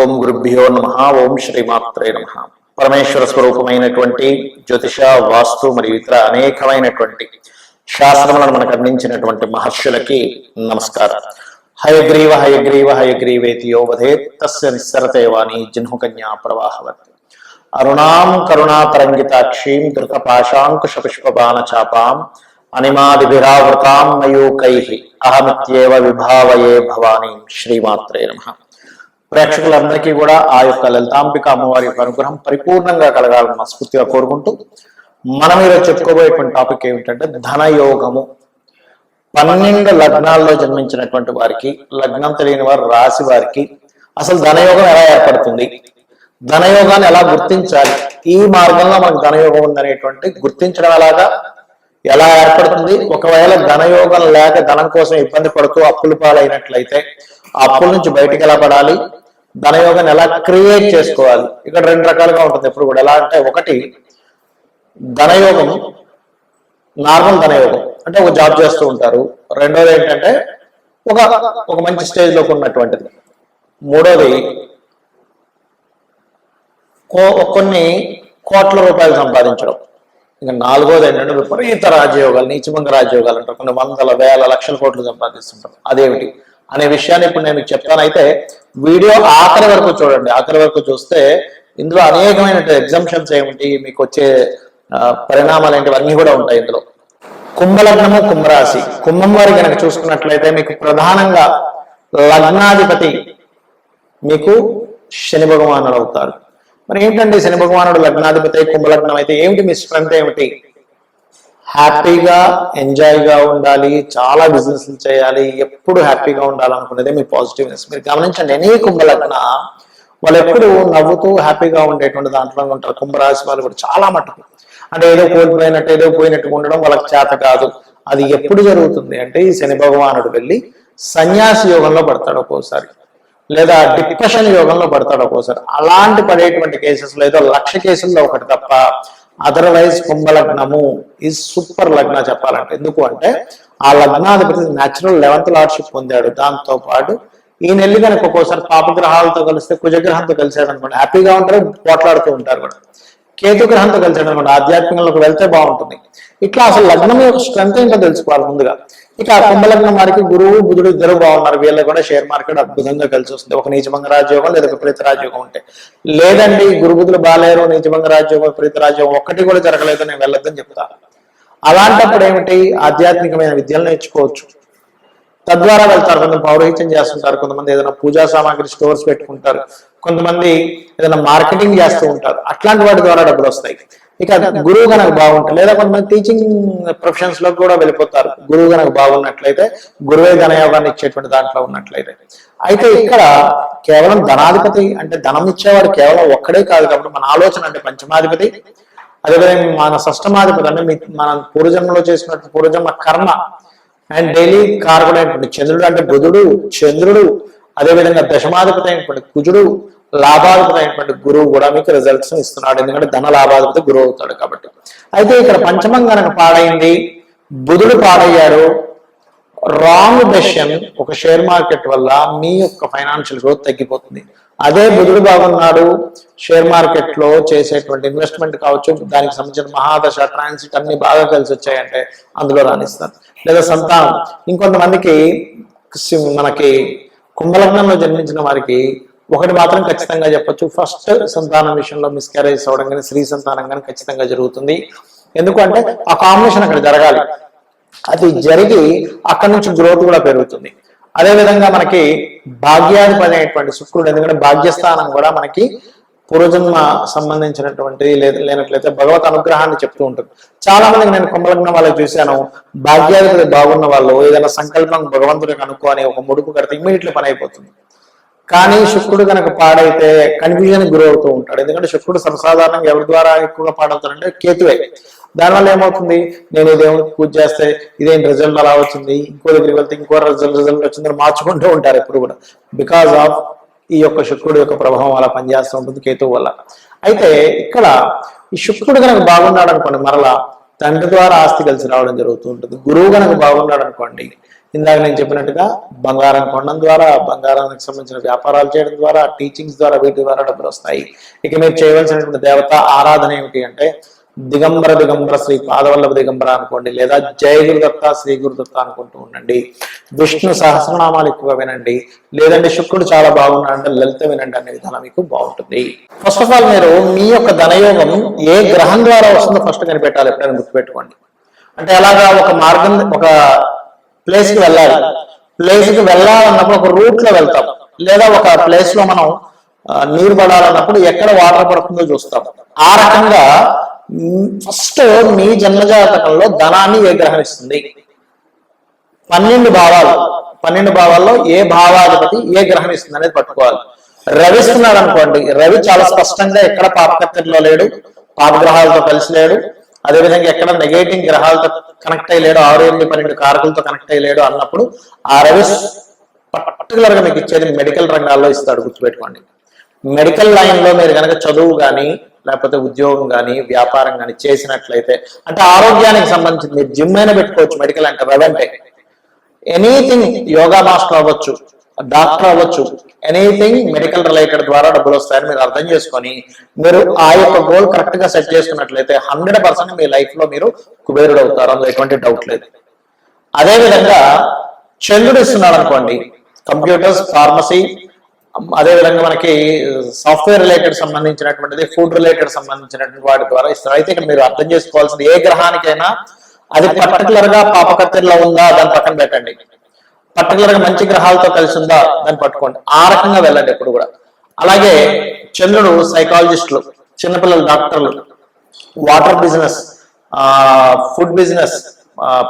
ఓం గురుభ్యో నమ. ఓం శ్రీమాత్రే నమ. పరమేశ్వర స్వరూపమైనటువంటి జ్యోతిష వాస్తు మరియు ఇతర అనేకమైనటువంటి శాస్త్రములను మనకు అందించినటువంటి మహర్షులకి నమస్కారం. హయగ్రీవ హయగ్రీవ హయగ్రీవేతి యోవధే తస్య నిస్సరతే వాణి జిహ్నుకన్యా ప్రవాహవత్. అరుణాం కరుణాతరంగితాక్షీం ధృతపాశాంకుశ పుష్పబాణ చాపాం అనిమాదిభిరావృతాం మయూకై. అహమిత్యేవ విభావయే భవానీ. శ్రీమాత్రే నమ. ప్రేక్షకులందరికీ కూడా ఆ యొక్క లలితాంబిక అమ్మవారి యొక్క అనుగ్రహం పరిపూర్ణంగా కలగాలని మనస్ఫూర్తిగా కోరుకుంటూ మనం ఈరోజు చెప్పుకోబోయేటువంటి టాపిక్ ఏమిటంటే ధనయోగము. పన్నెండు లగ్నాల్లో జన్మించినటువంటి వారికి లగ్నం తెలియని వారు రాశి వారికి అసలు ధనయోగం ఎలా ఏర్పడుతుంది? ధనయోగాన్ని ఎలా గుర్తించాలి? ఈ మార్గంలో మనకు ధనయోగం ఉందనేటువంటి గుర్తించడం ఎలాగా? ఎలా ఏర్పడుతుంది? ఒకవేళ ధనయోగం లేక ధనం కోసం ఇబ్బంది పడుతూ అప్పుల పాలైనట్లయితే ఆ అప్పుల నుంచి బయటకు ఎలా పడాలి? ధనయోగాన్ని ఎలా క్రియేట్ చేసుకోవాలి? ఇక్కడ రెండు రకాలుగా ఉంటుంది. ఎప్పుడు కూడా ఎలా అంటే ఒకటి ధనయోగం నార్మల్ ధనయోగం. అంటే ఒక జాబ్ చేస్తూ ఉంటారు. రెండోది ఏంటంటే ఒక ఒక మంచి స్టేజ్లోకి ఉన్నటువంటిది. మూడోది కో- కొన్ని కోట్ల రూపాయలు సంపాదించడం. ఇంకా నాలుగోది ఏంటంటే విపరీత రాజయోగాలు నీచమంగ రాజయోగాలు అంటారు. కొన్ని వందల వేల లక్షల కోట్లు సంపాదిస్తుంటారు. అదేమిటి? అనే విషయాన్ని ఇప్పుడు నేను మీకు చెప్తానైతే వీడియో ఆఖరి వరకు చూడండి. ఆఖరి వరకు చూస్తే ఇందులో అనేకమైన ఎగ్జామ్షన్స్ ఏమిటి మీకు వచ్చే పరిణామాలు ఏంటి అన్నీ కూడా ఉంటాయి ఇందులో. కుంభలగ్నము కుంభరాశి. కుంభం వారి కనుక చూసుకున్నట్లయితే మీకు ప్రధానంగా లగ్నాధిపతి మీకు శని భగవానుడు అవుతారు. మరి ఏంటండి శని భగవానుడు లగ్నాధిపతి కుంభలగ్నం? అయితే ఏమిటి మీ స్ట్రెంత్ ఏమిటి? హ్యాపీగా ఎంజాయ్గా ఉండాలి చాలా బిజినెస్ చేయాలి ఎప్పుడు హ్యాపీగా ఉండాలనుకునేదే మీ పాజిటివ్నెస్. మీరు గమనించండి ఎనీ కుంభలగ్న వాళ్ళు ఎప్పుడు నవ్వుతూ హ్యాపీగా ఉండేటువంటి దాంట్లో ఉంటారు. కుంభరాశి వాళ్ళు కూడా చాలా మటుకు. అంటే ఏదో కోల్పోయినట్టు ఏదో పోయినట్టు ఉండడం వాళ్ళకి చేత కాదు. అది ఎప్పుడు జరుగుతుంది అంటే ఈ శని భగవానుడు వెళ్ళి సన్యాసి యోగంలో పడతాడు ఒక్కోసారి. లేదా డిప్రెషన్ యోగంలో పడతాడు ఒక్కోసారి. అలాంటి పడేటువంటి కేసెస్ ఏదో లక్ష కేసుల్లో ఒకటి తప్ప అదర్వైజ్ కుంభలగ్నము ఈజ్ సూపర్ లగ్న చెప్పాలంటే. ఎందుకు అంటే ఆ లగ్నాధిపతి న్యాచురల్ లెవెంత్ లార్డ్షిప్ పొందాడు. దాంతో పాటు ఈ నెల్లి కనుక ఒక్కోసారి పాపగ్రహాలతో కలిస్తే కుజగ్రహంతో కలిసాడు అనుకోండి హ్యాపీగా ఉంటారు పోట్లాడుతూ ఉంటారు కూడా. కేతుగ్రహంతో కలిసాడు అనమాట. ఆధ్యాత్మికంలోకి వెళ్తే బాగుంటుంది. ఇట్లా అసలు లగ్నం యొక్క స్ట్రెంత్ ఏంటో తెలుసుకోవాలి ముందుగా. ఇక కుంభలగ్నం వారికి గురువు బుధుడు ఇద్దరు బాగున్నారు. వీళ్ళకి కూడా షేర్ మార్కెట్ అద్భుతంగా కలిసి వస్తుంది. ఒక నీచభంగ రాజయోగం లేదా విపరీత రాజయోగం ఉంటే. లేదండి గురు బుధులు బాలేరు నీచభంగ రాజయోగం విపరీత రాజయోగం ఒక్కటి కూడా జరగలేదు నేను వెళ్ళొద్దని చెప్తాను అలాంటప్పుడు ఏమిటి? ఆధ్యాత్మికమైన విద్యలు నేర్చుకోవచ్చు. తద్వారా వెళ్తారు. కొంతమంది పౌరోహిత్యం చేస్తుంటారు. కొంతమంది ఏదైనా పూజా సామాగ్రి స్టోర్స్ పెట్టుకుంటారు. కొంతమంది ఏదైనా మార్కెటింగ్ చేస్తూ ఉంటారు. అట్లాంటి వాటి ద్వారా డబ్బులు వస్తాయి. ఇక గురువు కనుక బాగుంటుంది లేదా కొంతమంది టీచింగ్ ప్రొఫెషన్స్లో కూడా వెళ్ళిపోతారు. గురువు కనుక బాగున్నట్లయితే గురువే ధనయోగాన్ని ఇచ్చేటువంటి దాంట్లో ఉన్నట్లయితే. అయితే ఇక్కడ కేవలం ధనాధిపతి అంటే ధనం ఇచ్చేవాడు కేవలం ఒక్కడే కాదు కాబట్టి మన ఆలోచన అంటే పంచమాధిపతి. అదేవిధంగా మన షష్టమాధిపతి అంటే మన పూర్వజన్మలో చేసినట్టు పూర్వజన్మ కర్మ. అండ్ డైలీ కారకుడు అయినటువంటి చంద్రుడు అంటే బుధుడు చంద్రుడు అదేవిధంగా దశమాధిపతి అయినటువంటి కుజుడు లాభాధిపతి అయినటువంటి గురువు కూడా మీకు రిజల్ట్స్ ఇస్తున్నాడు. ఎందుకంటే ధన లాభాధిపతి గురువు అవుతాడు కాబట్టి. అయితే ఇక్కడ పంచమం కనుక పాడైంది. బుధుడు పాడయ్యాడు. రాంగ్ డెసిషన్ ఒక షేర్ మార్కెట్ వల్ల మీ యొక్క ఫైనాన్షియల్ గ్రోత్ తగ్గిపోతుంది. అదే బుధుడు బాగున్నాడు. షేర్ మార్కెట్లో చేసేటువంటి ఇన్వెస్ట్మెంట్ కావచ్చు దానికి సంబంధించిన మహాదశ ట్రాన్సిట్ అన్ని బాగా కలిసి వచ్చాయంటే అందులో రాణిస్తారు. లేదా సంతానం. ఇంకొంతమందికి మనకి కుంభలగ్నంలో జన్మించిన వారికి ఒకటి మాత్రం ఖచ్చితంగా చెప్పొచ్చు. ఫస్ట్ సంతానం విషయంలో మిస్క్యారేజ్ అవడం కానీ స్త్రీ సంతానం కానీ ఖచ్చితంగా జరుగుతుంది. ఎందుకంటే ఆ కాంబినేషన్ అక్కడ జరగాలి. అది జరిగి అక్కడి నుంచి గ్రోత్ కూడా పెరుగుతుంది. అదే విధంగా మనకి భాగ్యాధిపతి అనేటువంటి శుక్రుడు ఎందుకంటే భాగ్యస్థానం కూడా మనకి పూర్వజన్మ సంబంధించినటువంటి లే- లేనట్లయితే భగవత్ అనుగ్రహాన్ని చెప్తూ ఉంటుంది. చాలా మందికి నేను కుంభలగ్నం వాళ్ళకి చూశాను. భాగ్యాధిపతి బాగున్న వాళ్ళు ఏదైనా సంకల్పం భగవంతుడికి అనుకో అని ఒక ముడుపు కడితే ఇమ్మీడియట్లీ పని అయిపోతుంది. కానీ శుక్రుడు కనుక పాడైతే కన్ఫ్యూజన్ గురవుతూ ఉంటాడు. ఎందుకంటే శుక్రుడు సర్వసాధారణంగా ఎవరి ద్వారా ఎక్కువగా పాడవుతాడంటే కేతువే. దానివల్ల ఏమవుతుంది? నేను ఈ పూజ చేస్తే ఇదేం రిజల్ట్ అలా వచ్చింది? ఇంకో దగ్గరికి వెళ్తే ఇంకో రిజల్ట్ రిజల్ట్ వచ్చిందని మార్చుకుంటూ ఉంటారు ఎప్పుడు కూడా. బికాస్ ఆఫ్ ఈ యొక్క శుక్రుడు యొక్క ప్రభావం అలా పనిచేస్తూ ఉంటుంది కేతువు వల్ల. అయితే ఇక్కడ ఈ శుక్రుడు కనుక బాగున్నాడు అనుకోండి మరలా తండ్రి ద్వారా ఆస్తి కలిసి రావడం జరుగుతూ ఉంటుంది. గురువు కనుక బాగున్నాడు అనుకోండి ఇందాక నేను చెప్పినట్టుగా బంగారం కొనడం ద్వారా బంగారానికి సంబంధించిన వ్యాపారాలు చేయడం ద్వారా టీచింగ్స్ ద్వారా వీటి ద్వారా డబ్బులు వస్తాయి. ఇక మీరు చేయవలసినటువంటి దేవత ఆరాధన ఏమిటి అంటే దిగంబర దిగంబర శ్రీ పాదవల్లభ దిగంబర అనుకోండి లేదా జయ గురుదత్త శ్రీ గురుదత్త అనుకుంటూ ఉండండి. విష్ణు సహస్రనామాలు ఎక్కువ వినండి. లేదంటే శుక్రుడు చాలా బాగున్నాడు అంటే లలిత వినండి అనే విధానం మీకు బాగుంటుంది. ఫస్ట్ ఆఫ్ ఆల్ మీరు మీ యొక్క ధనయోగం ఏ గ్రహం ద్వారా వస్తుందో ఫస్ట్ కనిపెట్టాలి ఎప్పుడైనా గుర్తుపెట్టుకోండి. అంటే ఎలాగా ఒక మార్గం ఒక ప్లేస్కి వెళ్ళాలి. ప్లేస్కి వెళ్ళాలన్నప్పుడు ఒక రూట్లో వెళ్తాం. లేదా ఒక ప్లేస్లో మనం నీరు పడాలన్నప్పుడు ఎక్కడ వాటర్ పడుతుందో చూస్తాం. ఆ రకంగా ఫస్ట్ మీ జన్మజాతకంలో ధనాన్ని ఏ గ్రహం ఇస్తుంది పన్నెండు భావాలు. పన్నెండు భావాల్లో ఏ భావాధిపతి ఏ గ్రహం ఇస్తుంది అనేది పట్టుకోవాలి. రవి ఇస్తున్నాడు అనుకోండి. రవి చాలా స్పష్టంగా ఎక్కడ పాపకత్తిలో లేడు పాపగ్రహాలతో కలిసి లేడు అదేవిధంగా ఎక్కడ నెగేటివ్ గ్రహాలతో కనెక్ట్ అయ్యలేడు ఆరు ఎనిమిది పన్నెండు కారకులతో కనెక్ట్ అయ్యలేడు అన్నప్పుడు ఆ రవి పర్టికులర్గా మీకు ఇచ్చేది మెడికల్ రంగాల్లో ఇస్తాడు గుర్తుపెట్టుకోండి. మెడికల్ లైన్లో మీరు కనుక చదువు కానీ లేకపోతే ఉద్యోగం కానీ వ్యాపారం కానీ చేసినట్లయితే అంటే ఆరోగ్యానికి సంబంధించి మీరు జిమ్ అయినా పెట్టుకోవచ్చు మెడికల్ అంటే రవి ఎనీథింగ్ యోగా మాస్టర్ అవ్వచ్చు డాక్టర్ అవ్వచ్చు ఎనీథింగ్ మెడికల్ రిలేటెడ్ ద్వారా డబ్బులు వస్తాయని మీరు అర్థం చేసుకొని మీరు ఆ యొక్క గోల్ కరెక్ట్గా సెట్ చేసుకున్నట్లయితే హండ్రెడ్ పర్సెంట్ మీ లైఫ్లో మీరు కుబేరుడు అవుతారు అందులో ఎటువంటి డౌట్ లేదు. అదే విధంగా చంద్రుడు ఇస్తున్నాడు అనుకోండి కంప్యూటర్స్ ఫార్మసీ అదే విధంగా మనకి సాఫ్ట్వేర్ రిలేటెడ్ సంబంధించినటువంటిది ఫుడ్ రిలేటెడ్ సంబంధించినటువంటి వాటి ద్వారా ఇస్తారు. అయితే ఇక్కడ మీరు అర్థం చేసుకోవాల్సింది ఏ గ్రహానికైనా అది పర్టికులర్గా పాపకత్తిలో ఉందా దాన్ని పక్కన పెట్టండి. పర్టికులర్గా మంచి గ్రహాలతో కలిసి ఉందా దాన్ని పట్టుకోండి. ఆ రకంగా వెళ్ళండి ఎప్పుడు కూడా. అలాగే చంద్రుడు సైకాలజిస్టులు చిన్నపిల్లలు డాక్టర్లు వాటర్ బిజినెస్ ఫుడ్ బిజినెస్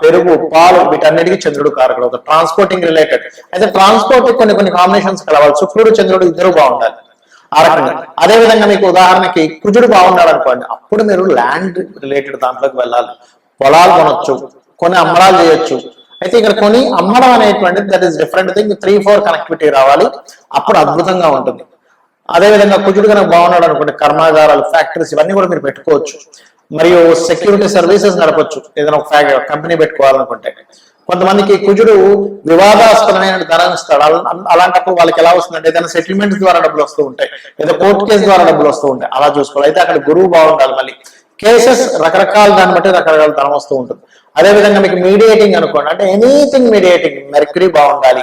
పెరుగు పాలు వీటన్నిటికీ చంద్రుడు కారకుడు అవుతాడు ట్రాన్స్పోర్టింగ్ రిలేటెడ్ అయితే ట్రాన్స్పోర్ట్ కొన్ని కొన్ని కాంబినేషన్స్ కలవాలి. శుక్రుడు చంద్రుడు ఇద్దరు బాగుండాలి. ఆ రకంగా. అదే విధంగా మీకు ఉదాహరణకి కుజుడు బాగున్నాడు అనుకోండి అప్పుడు మీరు ల్యాండ్ రిలేటెడ్ దాంట్లోకి వెళ్ళాలి. పొలాలు కొనొచ్చు కొన్ని అమ్మడాలు చేయొచ్చు. అయితే ఇక్కడ కొన్ని అమ్మడం అనేటువంటిది that is different thing three four connectivity రావాలి. అప్పుడు అద్భుతంగా ఉంటుంది. అదే విధంగా కుజుడు కనుక బాగున్నాడు అనుకోండి కర్మాగారాలు ఫ్యాక్టరీస్ ఇవన్నీ కూడా మీరు పెట్టుకోవచ్చు. మరియు సెక్యూరిటీ సర్వీసెస్ నడపచ్చు. ఏదైనా ఒక ఫ్యాక్ కంపెనీ పెట్టుకోవాలనుకుంటే. కొంతమందికి కుజుడు వివాదాస్పదమైన ధనం ఇస్తాడు. అలా- అలాంటప్పుడు వాళ్ళకి ఎలా వస్తుందంటే ఏదైనా సెటిల్మెంట్స్ ద్వారా డబ్బులు వస్తూ ఉంటాయి. లేదా కోర్టు కేసు ద్వారా డబ్బులు వస్తూ ఉంటాయి. అలా చూసుకోవాలి. అయితే అక్కడ గురువు బాగుండాలి మళ్ళీ. కేసెస్ రకరకాల దాన్ని బట్టి రకరకాల ధనం వస్తూ ఉంటుంది. అదే విధంగా మీకు మీడియేటింగ్ అనుకోండి. అంటే ఎనీథింగ్ మీడియేటింగ్ మెర్క్యూరీ బాగుండాలి.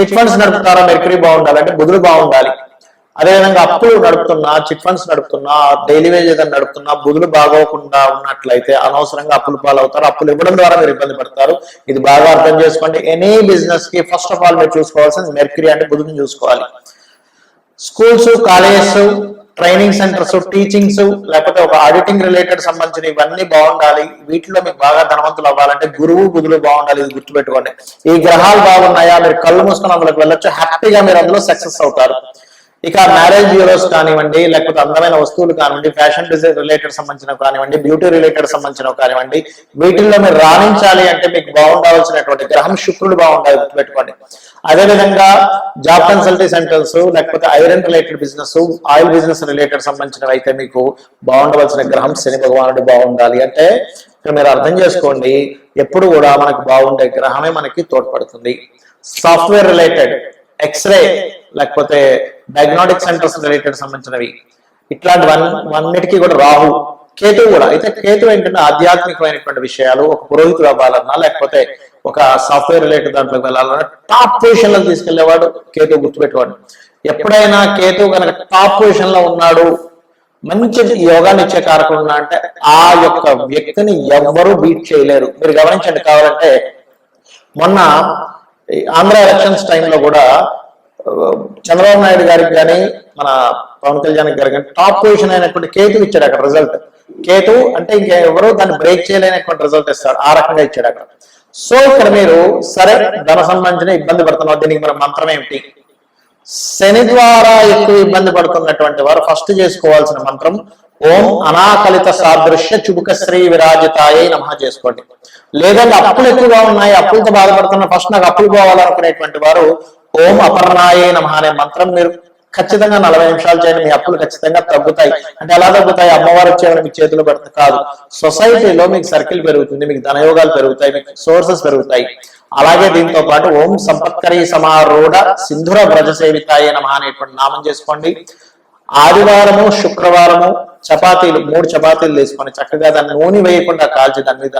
చిట్ ఫండ్స్ నడుపుతారా మెర్క్యూరీ బాగుండాలి. అంటే బుధుడు బాగుండాలి. అదేవిధంగా అప్పులు నడుపుతున్నా చిట్ ఫండ్స్ నడుపుతున్నా డైలీ వేజ్ ఏదైనా నడుపుతున్నా బుధులు బాగోకుండా ఉన్నట్లయితే అనవసరంగా అప్పులు పాలవుతారు. అప్పులు ఇవ్వడం ద్వారా మీరు ఇబ్బంది పడతారు. ఇది బాగా అర్థం చేసుకోండి. ఎనీ బిజినెస్కి ఫస్ట్ ఆఫ్ ఆల్ మీరు చూసుకోవాల్సింది మెర్క్యూరీ అంటే బుధుని చూసుకోవాలి. Schools colleges training centres teachings లేకపోతే ఒక ఆడిటింగ్ రిలేటెడ్ సంబంధించిన ఇవన్నీ బాగుండాలి. వీటిలో మీకు బాగా ధనవంతులు అవ్వాలంటే గురువు బుధులు బాగుండాలి. ఇది గుర్తుపెట్టుకోండి. ఈ గ్రహాలు బాగున్నాయా? మీరు కళ్ళు మూసుకొని అందులోకి వెళ్ళొచ్చు. హ్యాపీగా మీరు అందులో సక్సెస్ అవుతారు. ఇక మ్యారేజ్ బ్యూరోస్ కానివ్వండి లేకపోతే అందమైన వస్తువులు కానివ్వండి ఫ్యాషన్ డిజైన్ రిలేటెడ్ సంబంధించిన కానివ్వండి బ్యూటీ రిలేటెడ్ సంబంధించిన కానివ్వండి వీటిల్లో మీరు రాణించాలి అంటే మీకు బాగుండాల్సినటువంటి గ్రహం శుక్రుడు బాగుండాలి గుర్తుపెట్టుకోండి. అదేవిధంగా జాబ్ కన్సల్టీ సెంటర్స్ లేకపోతే iron related business oil business related సంబంధించినవి అయితే మీకు బాగుండవలసిన గ్రహం శని భగవానుడు బాగుండాలి అంటే ఇక్కడ మీరు అర్థం చేసుకోండి ఎప్పుడు కూడా మనకు బాగుండే గ్రహమే మనకి తోడ్పడుతుంది. సాఫ్ట్వేర్ రిలేటెడ్ ఎక్స్రే లేకపోతే డయాగ్నోటిక్ సెంటర్స్ రిలేటెడ్ సంబంధించినవి. ఇట్లాంటి వన్ అన్నిటికీ కూడా రాహు కేతు కూడా. అయితే కేతు ఏంటంటే ఆధ్యాత్మికమైనటువంటి విషయాలు ఒక పురోహితుడు అవ్వాలన్నా లేకపోతే ఒక సాఫ్ట్వేర్ రిలేటెడ్ దాంట్లోకి వెళ్ళాలన్నా టాప్ పొజిషన్లో తీసుకెళ్ళేవాడు కేతు గుర్తుపెట్టేవాడు ఎప్పుడైనా కేతు కనుక టాప్ పొజిషన్లో ఉన్నాడు మంచి యోగాన్ని ఇచ్చే కారకుడు ఉన్నా అంటే ఆ యొక్క వ్యక్తిని ఎవ్వరూ బీట్ చేయలేరు. మీరు గమనించండి కావాలంటే మొన్న ఆంధ్ర ఎలక్షన్స్ టైంలో కూడా చంద్రబాబు నాయుడు గారికి కానీ మన పవన్ కళ్యాణ్ గారికి కానీ టాప్ పొజిషన్ అయినటువంటి కేతు ఇచ్చాడు అక్కడ రిజల్ట్ కేతు అంటే ఇంకెవరూ దాన్ని బ్రేక్ చేయలేనటువంటి రిజల్ట్ ఇస్తాడు. ఆ రకంగా ఇచ్చాడు అక్కడ. సో ఇక్కడ మీరు సరే ధన సంబంధించిన ఇబ్బంది పడుతున్నావు. దీనికి మన మంత్రం ఏమిటి? శని ద్వారా ఎక్కువ ఇబ్బంది పడుతున్నటువంటి వారు ఫస్ట్ చేసుకోవాల్సిన మంత్రం ఓం అనాకలిత సాదృశ్య చుబుక శ్రీ విరాజితాయే నమ చేసుకోండి. లేదంటే అప్పులు ఎక్కువగా ఉన్నాయి అప్పులతో బాధపడుతున్న ఫస్ట్ నాకు అప్పులు పోవాలనుకునేటువంటి వారు ఓం అపర్ణాయే నమ అనే మంత్రం మీరు ఖచ్చితంగా నలభై నిమిషాలు చేయండి మీ అప్పులు ఖచ్చితంగా తగ్గుతాయి. అంటే ఎలా తగ్గుతాయి? అమ్మవారు వచ్చేవారు మీకు చేతులు పడుతుంది కాదు. సొసైటీలో మీకు సర్కిల్ పెరుగుతుంది మీకు ధనయోగాలు పెరుగుతాయి మీకు సోర్సెస్ పెరుగుతాయి. అలాగే దీంతో పాటు ఓం సంపత్కరీ సమారూఢ సింధుర వ్రజ సేవితాయ నమ అనేటువంటి నామం చేసుకోండి. ఆదివారము శుక్రవారము చపాతీలు మూడు చపాతీలు తీసుకొని చక్కగా దాన్ని నూనె వేయకుండా కాల్చి దాని మీద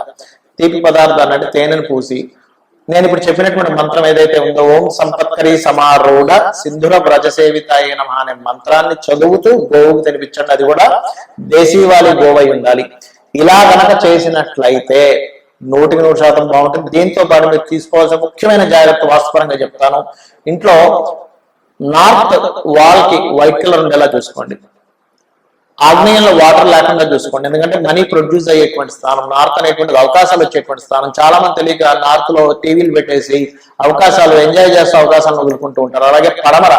తీపి పదార్థాన్ని అంటే తేనెను పూసి నేను ఇప్పుడు చెప్పినటువంటి మంత్రం ఏదైతే ఉందో ఓం సంపత్కరీ సమారూఢ సింధుర వ్రజసేవిత అయిన అనే మంత్రాన్ని చదువుతూ గోవుకు తినిపించండి. అది కూడా దేశీవాలి గోవై ఉండాలి. ఇలా గనక చేసినట్లయితే నూటికి నూరు శాతం బాగుంటుంది. దీంతో పాటు మీరు తీసుకోవాల్సిన ముఖ్యమైన జాగ్రత్త వాస్తవంగా చెప్తాను. ఇంట్లో నార్త్ వాల్కి వైట్ కలర్ ఉండేలా చూసుకోండి. ఆగ్నేయంలో వాటర్ లేకుండా చూసుకోండి. ఎందుకంటే మనీ ప్రొడ్యూస్ అయ్యేటువంటి స్థానం నార్త్ అనేటువంటి అవకాశాలు వచ్చేటువంటి స్థానం. చాలా మంది తెలియక నార్త్లో టీవీలు పెట్టేసి అవకాశాలు ఎంజాయ్ చేస్తూ అవకాశాలను వదులుకుంటూ ఉంటారు. అలాగే పడమర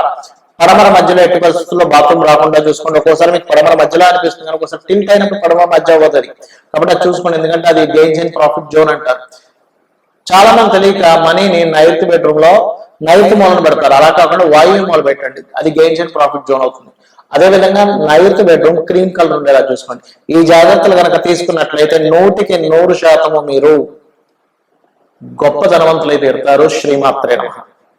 పడమర మధ్యలో ఎట్టి పరిస్థితుల్లో బాత్రూమ్ రాకుండా చూసుకోండి. ఒక్కోసారి మీకు పడమర మధ్యలో అనిపిస్తుంది కానీ ఒకసారి టిల్ట్ అయినప్పుడు పడమర మధ్య అవుతుంది కాబట్టి అది చూసుకోండి. ఎందుకంటే అది గెయిన్స్ అండ్ ప్రాఫిట్ జోన్ అంటారు. చాలా మంది తెలియక మనీని నైరుతి బెడ్రూమ్లో నైరుతి మూలను పెడతారు. అలా కాకుండా వాయువు మూల పెట్టండి. అది గెయిన్స్ అండ్ ప్రాఫిట్ జోన్ అవుతుంది. అదే విధంగా నైరుతి బెడ్రూమ్ క్రీమ్ కలర్ ఉండేలా చూసుకోండి. ఈ జాగ్రత్తలు కనుక తీసుకున్నట్లయితే నూటికి నూరు శాతము మీరు గొప్ప ధనవంతులై తీరుతారు. శ్రీమాత్రే నమ.